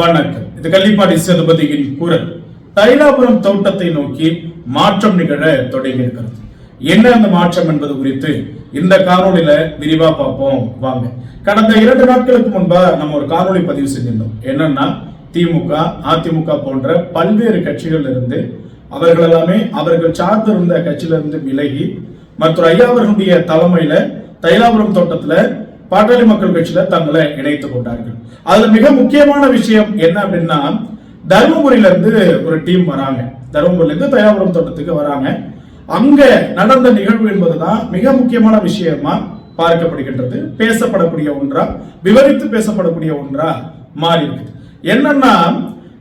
வணக்கம். இது கள்ளிப்பாடி சேதுபதியின் குரல். தைலாபுரம் தோட்டத்தை நோக்கி மாற்றம் நிகழ தொடங்கி இருக்கிறது என்ன அந்த மாற்றம் என்பது குறித்து இந்த காணொலியில விரிவா பார்ப்போம். வாங்க. கடந்த இரண்டு நாட்களுக்கு முன்பா நம்ம ஒரு காணொலி பதிவு செஞ்சிருந்தோம். என்னன்னா திமுக அதிமுக போன்ற பல்வேறு கட்சிகள் இருந்து அவர்கள் எல்லாமே அவர்கள் சார்ந்திருந்த கட்சியிலிருந்து விலகி மற்றும் ஐயா அவர்களுடைய தலைமையில தைலாபுரம் தோட்டத்துல பாட்டாளி மக்கள் கட்சியில தங்களை இணைத்துக் கொண்டார்கள். அதுல மிக முக்கியமான விஷயம் என்ன அப்படின்னா தருமபுரியில இருந்து ஒரு டீம் வராங்க. தருமபுரியில இருந்து தயாபுரம் தோட்டத்துக்கு வராங்க. அங்க நடந்த நிகழ்வு என்பதுதான் மிக முக்கியமான விஷயமா பார்க்கப்படுகின்றது. பேசப்படக்கூடிய ஒன்றா விவரித்து பேசப்படக்கூடிய ஒன்றா மாறி இருக்குது என்னன்னா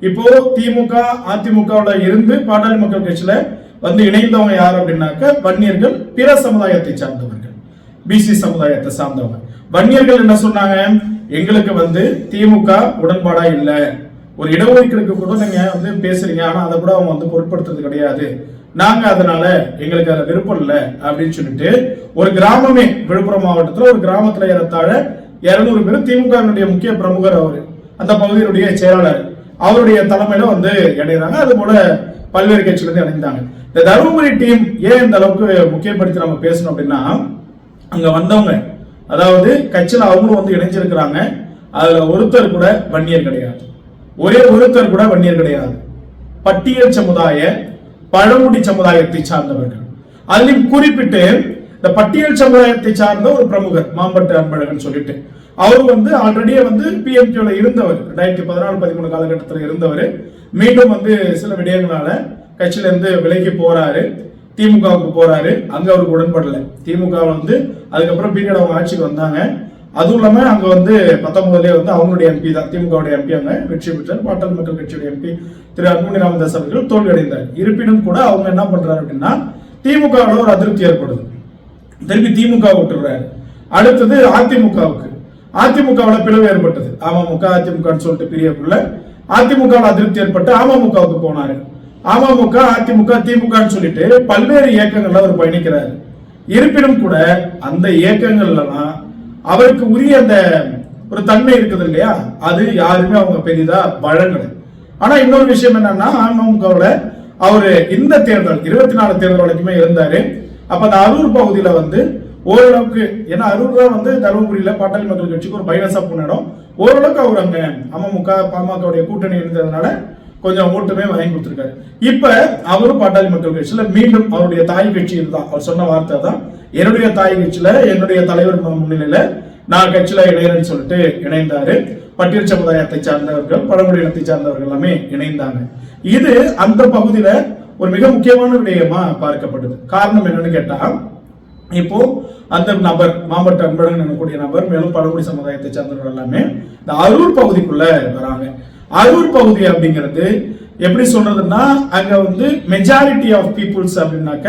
இப்போ திமுக அதிமுகவுல இருந்து பாட்டாளி மக்கள் கட்சியில வந்து இணைந்தவங்க யார் அப்படின்னாக்க வன்னியர்கள் பிற சமுதாயத்தை சார்ந்தவர்கள். பிசி சமுதாயத்தை சார்ந்தவங்க. வன்னியர்கள் என்ன சொன்னாங்க? எங்களுக்கு வந்து திமுக உடன்பாடா இல்லை. ஒரு இடஒதுக்கீடுக்கு கூட நீங்க வந்து பேசுறீங்க. ஆனா அதை கூட அவங்க வந்து பொருட்படுத்துறது கிடையாது. நாங்க அதனால எங்களுக்கு அதை விருப்பம் இல்லை அப்படின்னு சொல்லிட்டு ஒரு கிராமமே விழுப்புரம் மாவட்டத்துல ஒரு கிராமத்துல ஏறத்தாழ இருநூறு பேர் திமுக முக்கிய பிரமுகர் அவரு. அந்த பகுதியினுடைய செயலாளர். அவருடைய தலைமையில வந்து இணைகிறாங்க. அது போல பல்வேறு கட்சியிலிருந்து இணைந்தாங்க. இந்த தருமபுரி டீம் ஏன் இந்த அளவுக்கு முக்கியப்படுத்தி நம்ம பேசணும் அப்படின்னா அங்க வந்தவங்க அதாவது கட்சியில் அவங்களும் வந்து இணைஞ்சிருக்கிறாங்க. அதுல ஒருத்தர் கூட வன்னியர் கிடையாது. ஒரே ஒருத்தர் கூட வன்னியர் கிடையாது. பட்டியல் சமுதாய பழங்குடி சமுதாயத்தை சார்ந்தவர்கள். அதிலும் குறிப்பிட்டு இந்த பட்டியல் சமுதாயத்தை சார்ந்த ஒரு பிரமுகர் மாம்பட்டு அன்பழகன் சொல்லிட்டு. அவர் வந்து ஆல்ரெடியே வந்து பிஎம்கேல இருந்தவர். ரெண்டாயிரத்தி பதினாலு பதிமூணு காலகட்டத்தில் இருந்தவர். மீண்டும் வந்து சில விடயங்களால கட்சியில இருந்து விலகி போறாரு. திமுகவுக்கு போறாரு. அங்க அவருக்கு உடன்படல. திமுக வந்து அதுக்கப்புறம் பீரியட் அவங்க ஆட்சிக்கு வந்தாங்க. அதுவும் இல்லாம அங்க வந்து பத்தொன்பதுலயே வந்து அவங்களுடைய எம்பி தான். திமுகவுடைய எம்பி அங்க வெற்றி பெற்றார். பாட்டாளி மக்கள் கட்சியுடைய எம்பி திரு அன்புமணி ராமதாஸ் அவர்கள் தோல்வியடைந்தார். இருப்பினும் கூட அவங்க என்ன பண்றாரு அப்படின்னா திமுகவில் ஒரு அதிருப்தி ஏற்படுது. திருப்பி திமுக விட்டுறாரு. அடுத்தது அதிமுகவுக்கு. அதிமுகவில் பிளவு ஏற்பட்டது. அமமுக அதிமுகன்னு சொல்லிட்டு பிரியக்குள்ள அதிமுகவில் அதிருப்தி ஏற்பட்டு அமமுகவுக்கு போனாரு. அமமுக அதிமுக திமுகன்னு சொல்லிட்டு பல்வேறு இயக்கங்கள்ல அவர் பயணிக்கிறார். இருப்பினும் கூட அந்த இயக்கங்கள்லாம் அவருக்கு உரிய அந்த ஒரு தன்மை இருக்குது இல்லையா? அது யாருமே அவங்க பெரிதா வழங்கல. ஆனா இன்னொரு விஷயம் என்னன்னா அமமுகவுல அவரு இந்த தேர்தல் இருபத்தி நாலு தேர்தல் வரைக்குமே இருந்தாரு. அப்ப அந்த அரூர் பகுதியில வந்து ஓரளவுக்கு ஏன்னா அரூர் தான் வந்து தருமபுரியில பாட்டாளி மக்கள் கட்சிக்கு ஒரு பைரசா போன இடம் ஓரளவுக்கு அவர் அங்க அமமுக பாமகவுடைய கூட்டணி இருந்ததுனால கொஞ்சம் ஓட்டுமே வாங்கி கொடுத்துருக்காரு. இப்ப அவரும் பாட்டாளி மக்கள் கட்சியில மீண்டும் அவருடைய தாய் கட்சியில் தான் அவர் சொன்ன வார்த்தை தான். என்னுடைய தாய் கட்சியில என்னுடைய தலைவர் முன்னிலையில நான் கட்சியில இணையறேன்னு சொல்லிட்டு இணைந்தாரு. பட்டியல் சமுதாயத்தை சார்ந்தவர்கள் பழங்குடி இனத்தை சார்ந்தவர்கள் எல்லாமே இணைந்தாங்க. இது அந்த பகுதியில ஒரு மிக முக்கியமான விடயமா பார்க்கப்படுது காரணம் என்னன்னு கேட்டா இப்போ அந்த நபர் மாவட்ட அன்பழகன் எனக்கூடிய நபர் மேலும் பழங்குடி சமுதாயத்தை சார்ந்தவர்கள் எல்லாமே இந்த அரூர் பகுதிக்குள்ள வராங்க. அரூர் பகுதி அப்படிங்கிறது எப்படி சொல்றதுன்னா அங்க வந்து மெஜாரிட்டி ஆஃப் பீப்புள்ஸ் அப்படின்னாக்க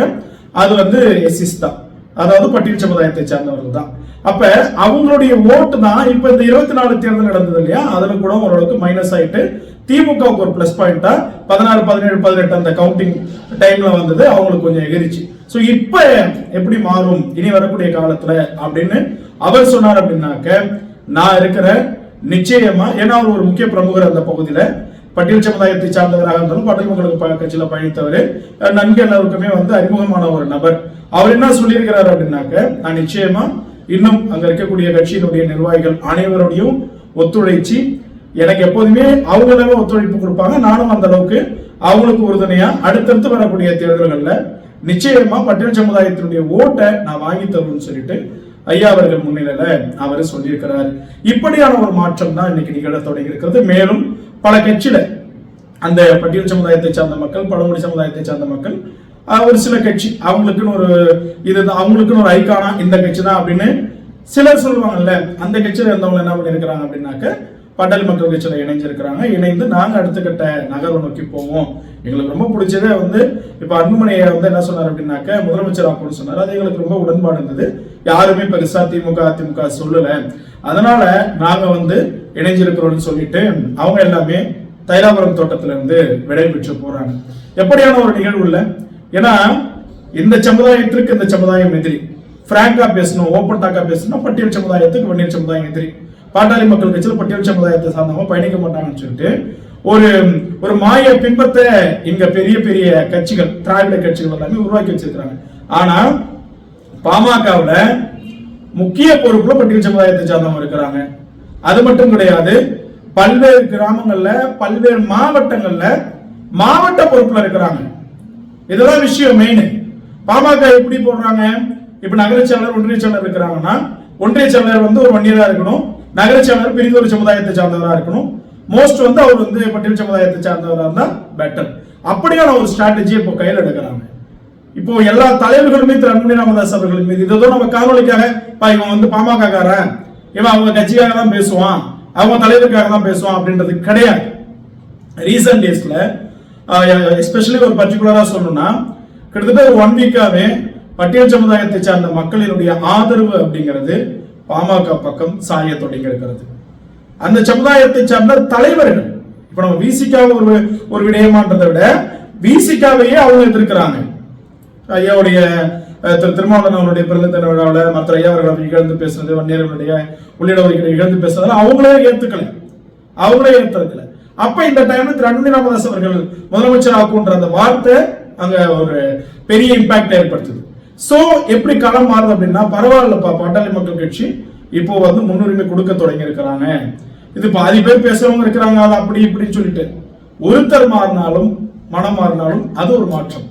அது வந்து எஸ்எஸ் தான். அதாவது பட்டியல் சமுதாயத்தை சார்ந்தவர்கள் தான். அப்ப அவங்களுடைய ஓட்டு தான் இப்ப இந்த இருபத்தி நாலு தேர்தல் நடந்தது இல்லையா? அதுல கூட ஓரளவுக்கு மைனஸ் ஆயிட்டு திமுகவுக்கு ஒரு பிளஸ் பாயிண்டா பதினாறு பதினேழு பதினெட்டு அந்த கவுண்டிங் டைம்ல வந்தது அவங்களுக்கு கொஞ்சம் எகிரிச்சு. ஸோ இப்போ எப்படி மாறும்? இனி வரக்கூடிய காலத்துல அப்படின்னு அவர் சொன்னார் அப்படின்னாக்க நான் இருக்கிற நிச்சயமா ஏன்னா அவர் ஒரு முக்கிய பிரமுகர் அந்த பகுதியில. பட்டியல் சமுதாயத்தை சார்ந்தவராக இருந்தாலும் பட்டியல் மக்களுக்கு கட்சியில பயணித்தவர் நன்கு எல்லாருக்குமே வந்து அறிமுகமான ஒரு நபர். அவர் என்ன சொல்லியிருக்கிறார் அப்படின்னாக்க நான் நிச்சயமா இன்னும் அங்க இருக்கக்கூடிய கட்சியினுடைய நிர்வாகிகள் அனைவரோடையும் ஒத்துழைச்சு எனக்கு எப்போதுமே அவங்களவே ஒத்துழைப்பு கொடுப்பாங்க. நானும் அந்த அளவுக்கு அவங்களுக்கு உறுதுணையா அடுத்தடுத்து வரக்கூடிய தேர்தல்களில் நிச்சயமா பட்டியல் சமுதாயத்தினுடைய ஓட்டை நான் வாங்கி தருவேன்னு சொல்லிட்டு ஐயா அவர்கள் முன்னிலையில அவர் சொல்லியிருக்கிறார். இப்படியான ஒரு மாற்றம் தான் இன்னைக்கு நிகழ தொடங்கி இருக்கிறது. மேலும் பல கட்சியில அந்த பட்டியல் சமுதாயத்தை சார்ந்த மக்கள் பழமொழி சமுதாயத்தை சார்ந்த மக்கள் ஒரு சில கட்சி அவங்களுக்குன்னு ஒரு இதுதான் அவங்களுக்குன்னு ஒரு ஐக்கானா இந்த கட்சி தான் அப்படின்னு சிலர் சொல்லுவாங்கல்ல அந்த கட்சியில இருந்தவங்க என்ன பண்ணிருக்கிறாங்க அப்படின்னாக்க பண்டல் மக்கள் கட்சியில இணைஞ்சிருக்கிறாங்க. இணைந்து நாங்கள் அடுத்த கட்ட நகர்வை நோக்கி போவோம். எங்களுக்கு ரொம்ப பிடிச்சதே வந்து இப்போ அன்புமணியை வந்து என்ன சொன்னார் அப்படின்னாக்க முதலமைச்சர் அப்படின்னு சொன்னார். அது எங்களுக்கு ரொம்ப உடன்பாடு இருந்தது. யாருமே பெருசா திமுக அதிமுக சொல்லலை. அதனால நாங்க வந்து இணைஞ்சிருக்கிறோம்னு சொல்லிட்டு அவங்க எல்லாமே தைலாபுரம் தோட்டத்துல இருந்து விடை போறாங்க. எப்படியான ஒரு நிகழ்வு இல்லை. ஏன்னா இந்த சமுதாயத்திற்கு இந்த சமுதாயம் எதிரி. பிராங்கா பேசணும் ஓப்பன் டாக்கா பேசணும் பட்டியல் சமுதாயத்துக்கு வன்னியர் சமுதாயம் எதிரி. பாட்டாளி மக்கள் கட்சியில் பட்டியல் சமுதாயத்தை சார்ந்தவங்க பயணிக்க மாட்டாங்கன்னு சொல்லிட்டு ஒரு ஒரு மாய பிம்பத்தை இங்க பெரிய பெரிய கட்சிகள் திராவிட கட்சிகள் எல்லாமே உருவாக்கி வச்சிருக்கிறாங்க. ஆனா பாமகவுல முக்கிய பொறுப்புல பட்டியல் சமுதாயத்தை சார்ந்தவங்க இருக்கிறாங்க. அது மட்டும் கிடையாது பல்வேறு கிராமங்கள்ல பல்வேறு மாவட்டங்கள்ல மாவட்ட பொறுப்புல இருக்கிறாங்க. இதெல்லாம் விஷயம் மெயின் பாமக எப்படி போடுறாங்க? இப்ப நகரச் செயலர் ஒன்றிய செயலர் இருக்கிறாங்கன்னா ஒன்றிய செயலர் வந்து ஒரு வன்னியரா இருக்கணும். நகர பெரிய ஒரு சமுதாயத்தை சார்ந்தவராக இருக்கணும். மோஸ்ட் வந்து அவர் வந்து பட்டியல் சமுதாயத்தை சார்ந்தவராக இருந்தால் பெட்டர் அப்படியான ஒரு ஸ்ட்ராட்டஜி இப்போ கையில் எடுக்கிறாங்க. இப்போ எல்லா தலைவர்களுமே திரு அன்புமணி ராமதாஸ் அவர்கள் மீது இதோ நம்ம காணொலிக்காக இப்போ இவன் வந்து பாமக காரன் இவன் அவங்க கட்சிக்காக தான் பேசுவான். அவங்க தலைவருக்காக தான் பேசுவான் அப்படின்றது கிடையாது. ரீசன்ட் டேஸ்ல எஸ்பெஷலி ஒரு பர்டிகுலராக சொல்லணும்னா கிட்டத்தட்ட ஒரு ஒன் வீக்காவே பட்டியல் சமுதாயத்தை சார்ந்த மக்களினுடைய ஆதரவு அப்படிங்கிறது பாமக பக்கம் சாய தொடங்கி இருக்கிறது. அந்த சமுதாயத்தை சார்ந்த தலைவர்கள் இப்ப நம்ம விசிக்காக ஒரு ஒரு விடயமான்றதை விட விசிக்காவையே அவங்க எதிர்க்கிறாங்க. ஐயாவுடைய திரு திருமாவளவன் அவருடைய பிறந்த தின விழாவில் மற்ற ஐயா அவர்கள் இழந்து பேசுனது வன்னியர்களுடைய உள்ளிட இழந்து பேசுனது அவங்களே ஏத்துக்கல. அவங்களே ஏத்துக்கல அப்ப இந்த டைம்ல திரு அன்புமணி ராமதாஸ் அவர்கள் முதலமைச்சர் ஆக்குன்ற அந்த வார்த்தை அங்க ஒரு பெரிய இம்பாக்ட் ஏற்படுத்துது. சோ எப்படி களம் மாறுது அப்படின்னா பரவாயில்லப்பா பாட்டாளி மக்கள் கட்சி. இப்போ வந்து முன்னுரிமை கொடுக்க தொடங்கி இருக்கிறாங்க இது பாதி பேர் பேசுறவங்க இருக்கிறாங்க அது அப்படி இப்படின்னு சொல்லிட்டு. ஒருத்தர் மாறினாலும் மனம் மாறினாலும் அது ஒரு மாற்றம்.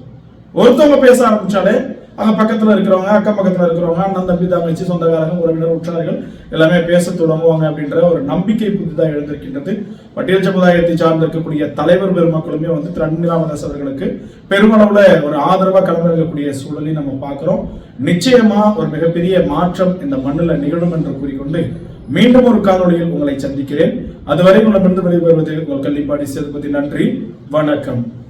ஒருத்தவங்க பேச ஆரம்பிச்சாலே அங்கே பக்கத்தில் இருக்கிறவங்க அக்கம் பக்கத்தில் இருக்கிறவங்க அண்ணன் தம்பி தங்கச்சி சொந்தக்காரங்க உறவினர் உற்றார்கள் எல்லாமே பேச தொடங்குவாங்க அப்படின்ற ஒரு நம்பிக்கை புதிதாக எழுந்திருக்கின்றது. பட்டியல் சமுதாயத்தை சார்ந்து இருக்கக்கூடிய தலைவர் பெருமக்களுமே வந்து திரு அவர்களுக்கு பெருமளவில் ஒரு கலந்து இருக்கக்கூடிய சூழலை நம்ம பார்க்குறோம். நிச்சயமா ஒரு மிகப்பெரிய மாற்றம் இந்த மண்ணில் நிகழும் என்று கூறிக்கொண்டு மீண்டும் ஒரு காணொலியில் உங்களை சந்திக்கிறேன். அதுவரை உங்களிடமிருந்து வெளிவருவது உங்கள் கல்விப்பாடி சேதுபதி. நன்றி. வணக்கம்.